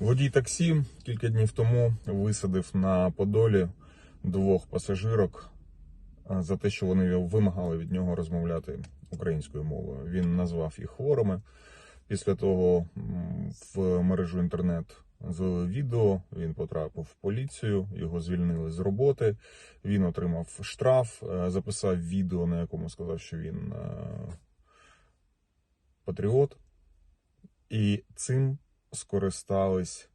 Водій таксі кілька днів тому висадив на Подолі двох пасажирок за те, що вони вимагали від нього розмовляти українською мовою. Він назвав їх хворими. Після того в мережу інтернет злили відео. Він потрапив в поліцію, його звільнили з роботи. Він отримав штраф, е, записав відео, на якому сказав, що він е, патріот. І цим скористались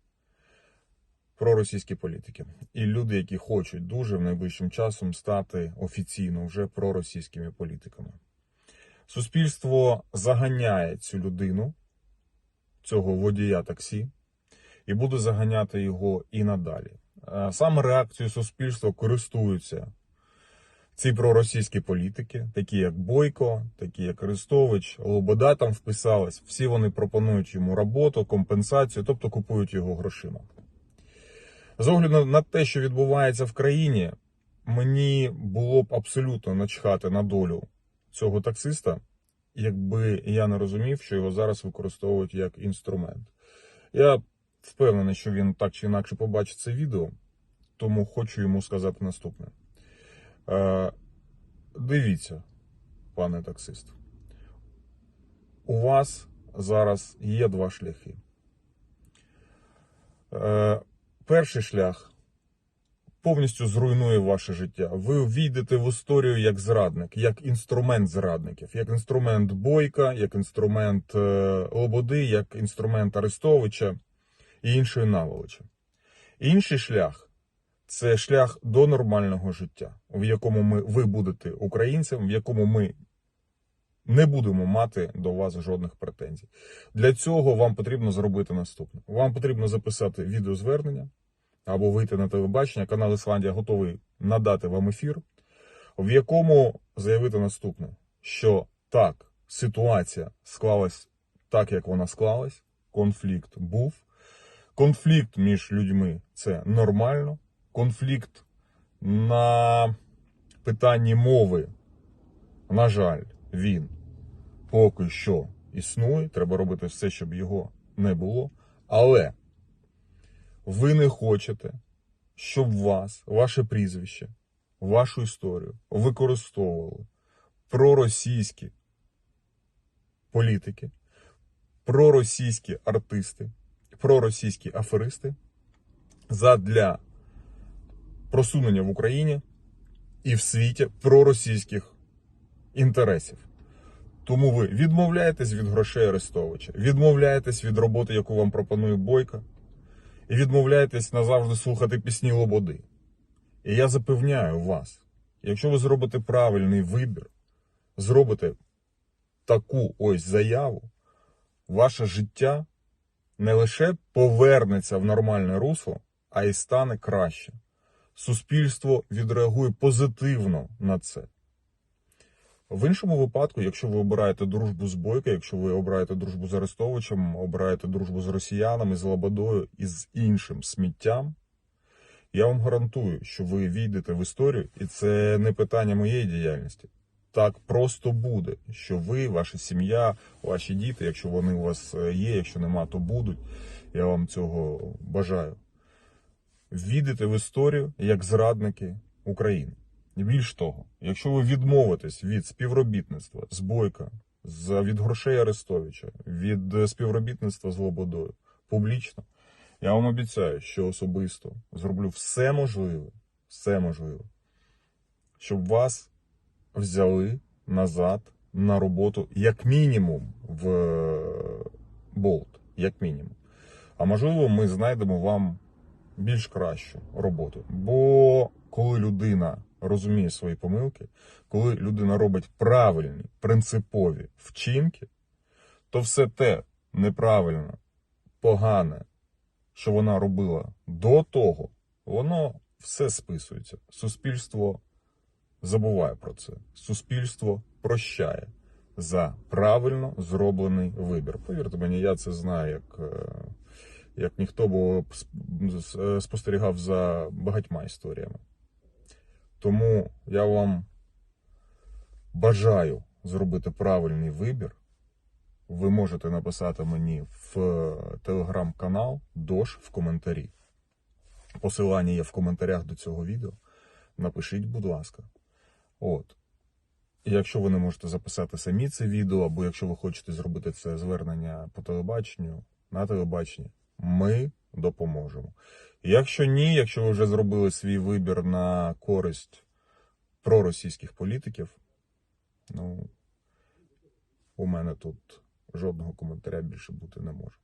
проросійські політики. І люди, які хочуть дуже в найближчим часом стати офіційно вже проросійськими політиками. Суспільство заганяє цю людину, цього водія таксі, і буде заганяти його і надалі. Е, Саме реакцією суспільства користуються ці проросійські політики, такі як Бойко, такі як Арестович, Лобода там вписались. Всі вони пропонують йому роботу, компенсацію, тобто купують його грошима. З огляду на те, що відбувається в країні, мені було б абсолютно начхати на долю цього таксиста, якби я не розумів, що його зараз використовують як інструмент. Я впевнений, що він так чи інакше побачить це відео, тому хочу йому сказати наступне. Е, дивіться, пане таксист. У вас зараз є два шляхи. Е, перший шлях повністю зруйнує ваше життя. Ви війдете в історію як зрадник, як інструмент зрадників, як інструмент Бойка, як інструмент е, Лободи, як інструмент Арестовича і іншої наволочі. Інший шлях це шлях до нормального життя, в якому ми, ви будете українцем, в якому ми не будемо мати до вас жодних претензій. Для цього вам потрібно зробити наступне: вам потрібно записати відеозвернення або вийти на телебачення. Канал Ісландія готовий надати вам ефір, в якому заявити наступне: що так, ситуація склалась так, як вона склалась, конфлікт був. Конфлікт між людьми це нормально. Конфлікт на питанні мови, на жаль, він поки що існує. Треба робити все, щоб його не було. Але ви не хочете, щоб вас, ваше прізвище, вашу історію використовували проросійські політики, проросійські артисти, проросійські аферисти задля просунення в Україні і в світі проросійських інтересів. Тому ви відмовляєтесь від грошей Арестовича, відмовляєтесь від роботи, яку вам пропонує Бойко, і відмовляєтесь назавжди слухати пісні Лободи. І я запевняю вас, якщо ви зробите правильний вибір, зробите таку ось заяву, ваше життя не лише повернеться в нормальне русло, а й стане краще. Суспільство відреагує позитивно на це. В іншому випадку, якщо ви обираєте дружбу з Бойко, якщо ви обираєте дружбу з Арестовичем, обираєте дружбу з росіянами, з Лободою і з іншим сміттям, я вам гарантую, що ви війдете в історію, і це не питання моєї діяльності. Так просто буде, що ви, ваша сім'я, ваші діти, якщо вони у вас е, є, якщо нема, то будуть. Я вам цього бажаю. Війдете в історію як зрадники України. І більш того, якщо ви відмовитесь від співробітництва з Бойка, від грошей Арестовича, від е, співробітництва з Лободою публічно, я вам обіцяю, що особисто зроблю все можливе, все можливе, щоб вас взяли назад на роботу, як мінімум, в е, Болт, як мінімум. А можливо, ми знайдемо вам більш кращу роботу. Бо коли людина розуміє свої помилки, коли людина робить правильні, принципові вчинки, то все те неправильне, погане, що вона робила до того, воно все списується. Суспільство забуває про це. Суспільство прощає за правильно зроблений вибір. Повірте мені, я це знаю як, е, як ніхто, бо спостерігав за багатьма історіями. Тому я вам бажаю зробити правильний вибір ви можете написати мені в е, телеграм-канал Дош в коментарі. Посилання є в коментарях до цього відео. Напишіть, будь ласка. От. Якщо ви не можете записати самі це відео, або якщо ви хочете зробити це звернення по телебаченню, на телебаченні, ми допоможемо. Якщо ні, якщо ви вже зробили свій вибір на користь проросійських політиків, ну, у мене тут жодного коментаря більше бути не може.